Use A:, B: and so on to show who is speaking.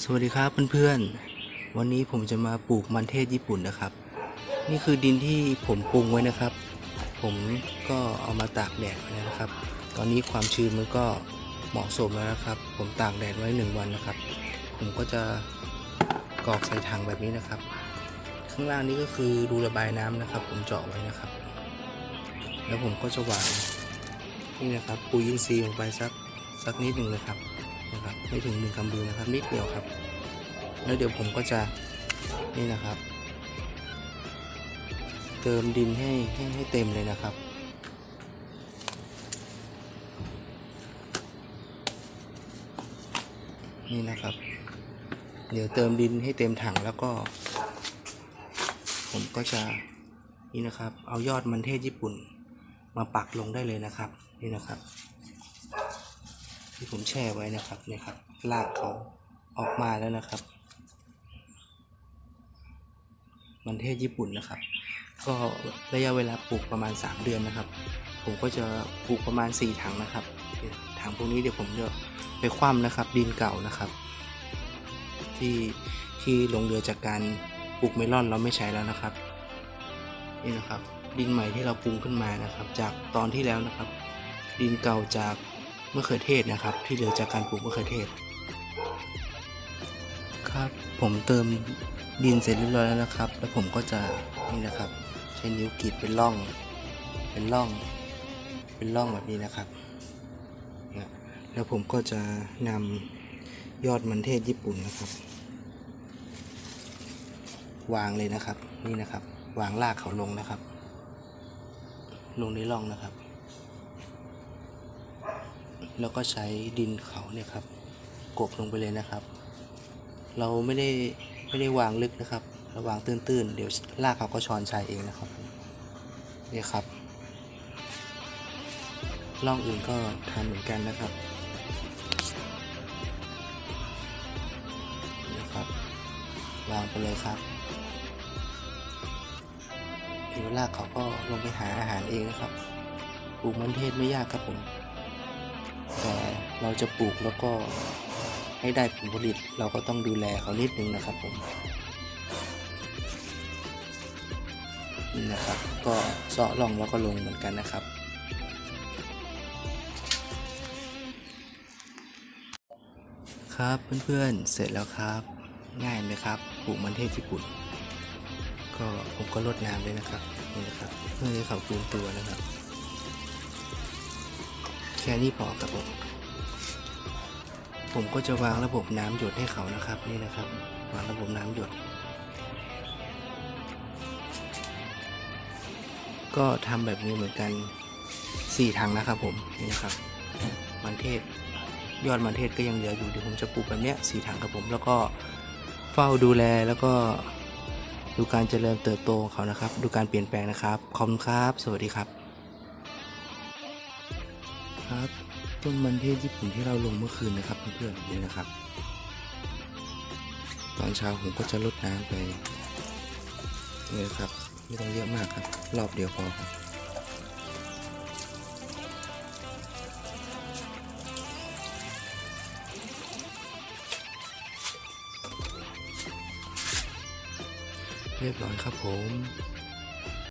A: สวัสดีครับเพื่อนๆ วันนี้ผมจะมาปลูกมันเทศญี่ปุ่นนะครับ นี่คือดินที่ผมปรุงไว้นะครับ ผมก็เอามาตากแดดไว้นะครับ ตอนนี้ความชื้นมันก็เหมาะสมแล้วนะครับ ผมตากแดดไว้หนึ่งวันนะครับ ผมก็จะกรอกใส่ถังแบบนี้นะครับ ข้างล่างนี้ก็คือรูระบายน้ำนะครับ ผมเจาะไว้นะครับ แล้วผมก็จะหวานนี่นะครับปุ๋ยอินทรีย์ลงไปสักสักนิดหนึ่งเลยครับ นะครับไม่ถึงหนึ่งกำมือนะครับนิดเดียวครับ แล้วเดี๋ยวผมก็จะนี่นะครับ เติมดินให้ให้ให้เต็มเลยนะครับนี่นะครับ เดี๋ยวเติมดินให้เต็มถังแล้วก็ ผมก็จะนี่นะครับ เอายอดมันเทศญี่ปุ่นมาปักลงได้เลยนะครับ นี่นะครับ ที่ผมแช่ไว้นะครับนี่ครับรากเขาออกมาแล้วนะครับ มันเทศญี่ปุ่นนะครับ ก็ระยะเวลาปลูกประมาณ 3 เดือนนะครับ ผมก็จะปลูกประมาณ 4 ถังนะครับถังพวกนี้เดี๋ยวผมจะไปคว่ำนะครับ ดินเก่านะครับ ที่ที่ลงเรือจากการปลูกเมลอนเราไม่ใช้แล้วนะครับนี่นะครับ ดินใหม่ที่เราปรุงขึ้นมานะครับ จากตอนที่แล้วนะครับ ดินเก่าจาก มะเขือเทศนะครับ ที่เหลือจากการปลูกมะเขือเทศ ครับผมเติมดินเสร็จเรียบร้อยแล้วนะครับ แล้วผมก็จะนี่นะครับ ใช้นิ้วกรีดเป็นร่อง เป็นร่อง เป็นร่องแบบนี้นะครับนี่แล้วผมก็จะนำยอดมันเทศญี่ปุ่นนะครับ วางเลยนะครับ นี่นะครับ วางรากเขาลงนะครับ ลงในร่องนะครับ แล้วก็ใช้ดินเขาเนี่ยครับกบลงไปเลยนะครับ เราไม่ได้ไม่ได้วางลึกนะครับเราวางตื้นๆ เดี๋ยวรากเขาก็ช้อนชัยเองนะครับนี่ครับร่องอื่นก็ทำเหมือนกันนะครับนี่นะครับ วางไปเลยครับเดี๋ยวรากเขาก็ลงไปหาอาหารเองนะครับปลูกมันเทศไม่ยากครับผม เราจะปลูกแล้วก็ให้ได้ผลผลิตเราก็ต้องดูแลเขานิดนึงนะครับผมนี่นะครับ ก็เสาะลองแล้วก็ลงเหมือนกันนะครับ ครับเพื่อนๆเสร็จแล้วครับ ง่ายไหมครับปลูกมันเทศญี่ปุ่น ก็ผมก็รดน้ำเลยนะครับนี่นะครับเพื่อให้เขาฟื้นตัวนะครับ แค่นี้พอครับผม ผมก็จะวางระบบน้ำหยดให้เขานะครับนี่นะครับ วางระบบน้ำหยด ก็ทำแบบนี้เหมือนกันสี่ถังนะครับผมนี่นะครับมันเทศยอดมันเทศก็ยังเหลืออยู่เดี๋ยวผมจะปลูกแบบเนี้ยสี่ถังครับผม แล้วก็เฝ้าดูแลแล้วก็ดูการเจริญเติบโตของเขานะครับ ดูการเปลี่ยนแปลงนะครับ ขอบคุณครับ สวัสดีครับ ครับ ต้นมันเทศญี่ปุ่นที่เราลงเมื่อคืนนะครับเพื่อนๆนี่นะครับ ตอนเช้าผมก็จะลดน้ำไปนี่ครับ ไม่ต้องเยอะมากครับ รอบเดียวพอครับเรียบร้อยครับผม